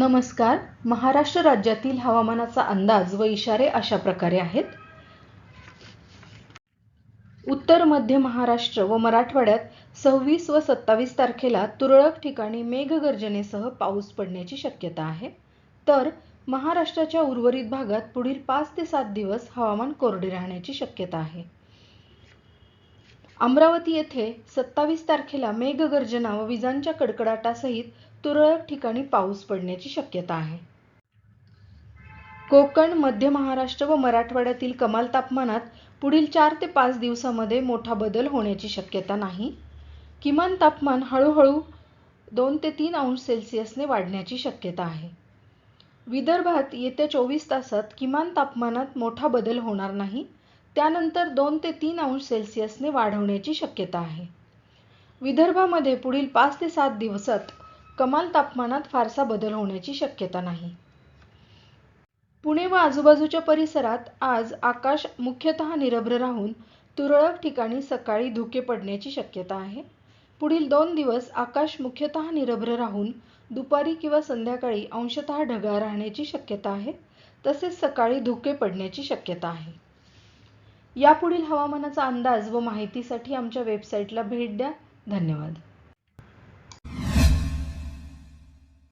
नमस्कार. महाराष्ट्र राज्यातील हवामानाचा अंदाज व इशारे अशा प्रकारे आहेत. उत्तर मध्य महाराष्ट्र व मराठवाड्यात सव्वीस व सत्तावीस तारखेला तुरळक ठिकाणी मेघगर्जनेसह पाऊस पडण्याची शक्यता आहे. तर महाराष्ट्राच्या उर्वरित भागात पुढील पाच ते सात दिवस हवामान कोरडे राहण्याची शक्यता आहे. अमरावती येथे सत्तावीस तारखेला मेघगर्जना व विजांच्या कडकडाटासहित तुरळक ठिकाणी पाऊस पडण्याची शक्यता आहे. कोकण मध्य महाराष्ट्र व मराठवाड्यातील कमाल तापमानात पुढील चार ते पाच दिवसामध्ये मोठा बदल होण्याची शक्यता नाही. किमान तापमान हळूहळू दोन ते तीन अंश सेल्सिअसने वाढण्याची शक्यता आहे. विदर्भात येत्या चोवीस तासात किमान तापमानात मोठा बदल होणार नाही. त्यानंतर दोन ते तीन अंश सेल्सिअसने वाढवण्याची शक्यता आहे. विदर्भामध्ये पुढील पाच ते सात दिवसात कमाल तापमानात फारसा बदल होण्याची शक्यता नाही. पुणे व आजूबाजूच्या परिसरात आज आकाश मुख्यतः निरभ्र राहून तुरळक ठिकाणी सकाळी धुके पडण्याची शक्यता आहे. पुढील दोन दिवस आकाश मुख्यतः निरभ्र राहून दुपारी किंवा संध्याकाळी अंशतः ढगाळ राहण्याची शक्यता आहे. तसेच सकाळी धुके पडण्याची शक्यता आहे. यापुढील हवामानाचा अंदाज व माहितीसाठी आमच्या वेबसाईटला भेट द्या. धन्यवाद.